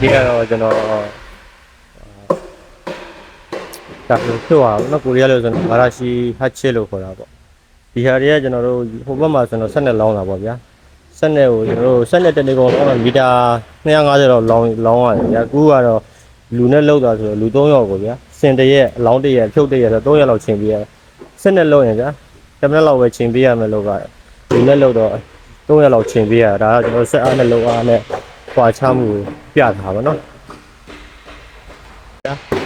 ဒီကတော့ကျွန်တော်ဒါဆိုဖြစ်သွားတော့နော်ကိုရီးယားလို့ဆိုတော့မာရာရှီဟတ်ချစ်လို့ခေါ်တာပေါ့ဒီဟာတွေကကျွန်တော်တို့ဟိုဘက်မှာဆိုတော့ဆက်နဲ့လောင်းတာပေါ့ဗျာဆက်နဲ့ကိုကျွန်တော်တို့ဆက်နဲ့တနေကုန်လောင်းတော့မီတာ250တော့လောင်းလောင်းရတယ်ဗျာအခုကတော့လူနဲ့လောက်တာဆိုတော့လူ3ယောက်ကိုဗျာစင်တရက်အလောင်းတရက်ဖြုတ်တရက်ဆိုတော့3ရက်လောက်ချိန်ပေးရတယ်ဆက်နဲ့လောက်ရင်ဗျာ10မိနစ်လောက်ပဲချိန်ပေးရမယ်လို့ကလူနဲ့လောက်တော့3ရက်လောက်ချိန်ပေးရတာဒါကကျွန်တော်ဆက်အားနဲ့လောက်အားနဲ့ ပွာချမှုပြတာပါနော်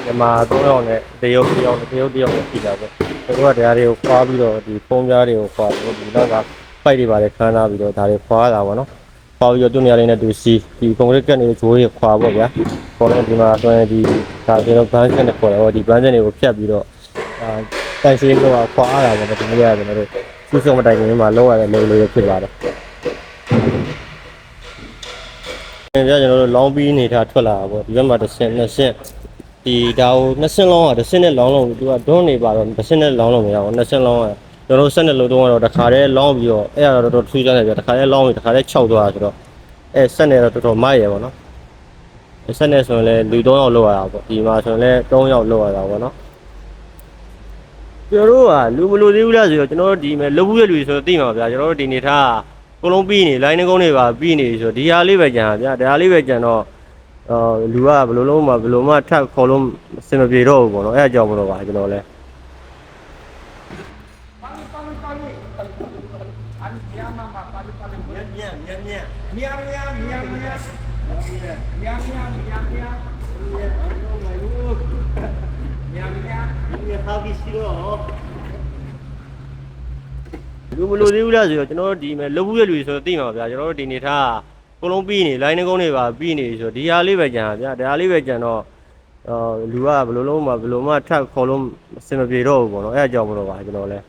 ဒီမှာ၃ယောက်နဲ့တရုတ်တစ်ယောက်နဲ့တရုတ်တစ်ယောက်နဲ့ပြည်တာပေါ့သူတို့ကတရားတွေကိုခွာပြီးတော့ဒီဖုံးပြားတွေကိုခွာပြီးတော့ဒီနောက်ကပိုက်တွေပါလေခန်းထားပြီးတော့ဒါတွေခွာတာပေါ့နော်ခွာပြီးတော့သူ့နေရာလေးနဲ့သူစီဒီကွန်ကရစ်ကတ်နေတဲ့ဂျိုးတွေခွာပေါ့ဗျာခေါ်တဲ့ဒီမှာဆိုရင်ဒီဒါကျွန်တော်ဘန်းဆက်နဲ့ခေါ်တယ်ဟောဒီဘန်းဆက်တွေကိုဖြတ်ပြီးတော့အာတန်ရှင်းတော့ခွာရတာပေါ့ဒီနေ့ကကျွန်တော်တို့စုစုံမတိုင်ခင်မှာလောက်ရတဲ့လေလေးဖြစ်ပါတယ် ပြန်ပြကျွန်တော်တို့လောင်းပြီးနေထားထွက်လာတာပေါ့ဒီဘက်မှာတစ်ဆင့်နှစ်ဆင့်ဒီဒါကိုနှစ်ဆင့်လောင်းอ่ะတစ်ဆင့်နဲ့လောင်းလုံးသူကဒွန်းနေပါတော့တစ်ဆင့်နဲ့လောင်းလို့မရဘူးနှစ်ဆင့်လောင်းอ่ะကျွန်တော်တို့ဆက်နဲ့လုံးတော့တော့တစ်ခါတည်းလောင်းပြီးတော့အဲ့ဒါတော့တော်တော်ထူးခြားတယ်ပြတစ်ခါတည်းလောင်းပြီးတစ်ခါတည်း6သွားတာဆိုတော့အဲ့ဆက်နဲ့တော့တော်တော်မိုက်ရယ်ပေါ့နော်အဲ့ဆက်နဲ့ဆိုရင်လည်းလူ3ယောက်လောက်ရတာပေါ့ဒီမှာဆိုရင်လည်း3ယောက်လောက်ရတာပေါ့နော်ကျွန်တော်တို့ကလူမလို့သေးဘူးလားဆိုတော့ကျွန်တော်တို့ဒီမဲ့လုပ်ဘူးရလူဆိုတော့သိမှာဗျာကျွန်တော်တို့ဒီနေထား ကလုံးပြီးနေလိုင်းနှကုန်းတွေပါပြီးနေဆိုတော့ဒီဟာလေးပဲကြံဗျာဒါဟာလေးပဲကြံတော့အော်လူကဘယ်လိုလုံးမှဘယ်လိုမှထပ်ခေါ်လို့အဆင်မပြေတော့ဘူးပေါ့နော်အဲ့အကြောင်းမလို့ပါကျွန်တော်လည်း လူမလို့သေးဘူးလားဆိုတော့ကျွန်တော်တို့ဒီမဲ့လုပ်ဘူးရလူဆိုတော့သိမှာဗျာကျွန်တော်တို့ဒီနေထားကလုံးပြီးနေလိုင်းနှကုန်းတွေပါပြီးနေဆိုတော့ဒီဟာလေးပဲကြံဗျာဒါဟာလေးပဲကြံတော့အော်လူကဘယ်လိုလုံးမှဘယ်လိုမှထပ်ခေါ်လို့အဆင်မပြေတော့ဘူးပေါ့နော်အဲ့အကြောင်းမလို့ပါကျွန်တော်လည်း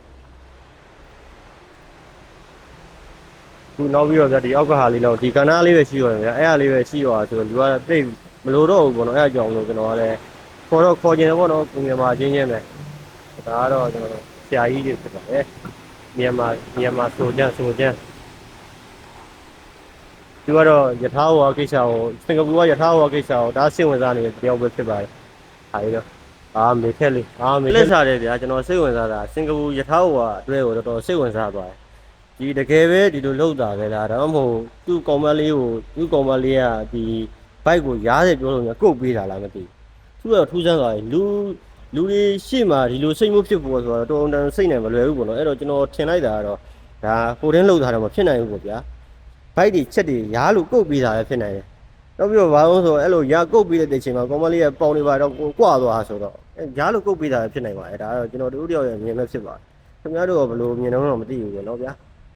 ခုနောက်ပြီးတော့ဗျာဒီအောက်ကဟာလေးတော့ဒီကဏ္ဍလေးပဲရှိရတယ်ဗျာအဲ့ဟာလေးပဲရှိရတာဆိုတော့လူကတိတ်မလို့တော့ဘူးပေါ့နော်အဲ့အကြောင်းမလို့ကျွန်တော်ကလည်းခေါ်တော့ခေါ်ကျင်တယ်ပေါ့နော်ကိုမြန်မာချင်းချင်းပဲဒါကတော့ကျွန်တော်ဆရာကြီးတွေဖြစ်ပါတယ် မြန်မာမြန်မာဆိုကြဆိုကြသူကတော့ယထာဝါကိစ္စကိုစင်ကာပူကယထာဝါကိစ္စကိုဒါစိတ်ဝင်စားနေတဲ့တယောက်ပဲဖြစ်ပါတယ်။ဟာရီတော့အာမေထက်လေးအာမေလက်စားတယ်ဗျာကျွန်တော်စိတ်ဝင်စားတာစင်ကာပူယထာဝါအတွဲကိုတော်တော်စိတ်ဝင်စားသွားတယ်။ဒီတကယ်ပဲဒီလိုလောက်တာပဲလားဒါမှမဟုတ်သူ့ကောင်မလေးကိုသူ့ကောင်မလေးကဒီဘိုက်ကိုရားတယ်ပြောလို့ညာကုတ်ပေးတာလားမသိဘူး။သူကတော့ထူးဆန်းသွားတယ်လူ လူတွေရှေ့မှာဒီလိုစိတ်မှုဖြစ်ပေါ်ဆိုတော့တော်တော်တန်စိတ်နဲ့မလွယ်ဘူးပေါ့နော်အဲ့တော့ကျွန်တော်ထင်လိုက်တာကတော့ဒါကိုတင်းလောက်တာတော့မဖြစ်နိုင်ဘူးပေါ့ဗျာဘိုက်တွေချက်တွေရားလို့ကုတ်ပေးတာလည်းဖြစ်နိုင်တယ်နောက်ပြီးတော့ဘာလို့ဆိုတော့အဲ့လိုရားကုတ်ပေးတဲ့အချိန်မှာကောင်မလေးရဲ့ပေါင်တွေပါတော့ကိုကွာသွားဆိုတော့အဲရားလို့ကုတ်ပေးတာလည်းဖြစ်နိုင်ပါတယ်ဒါကတော့ကျွန်တော်တို့တယောက်ရဲ့မြင်မဲ့ဖြစ်ပါတယ်ခင်ဗျားတို့ကဘယ်လိုမြင်တော့မသိဘူးပေါ့နော်ဗျာ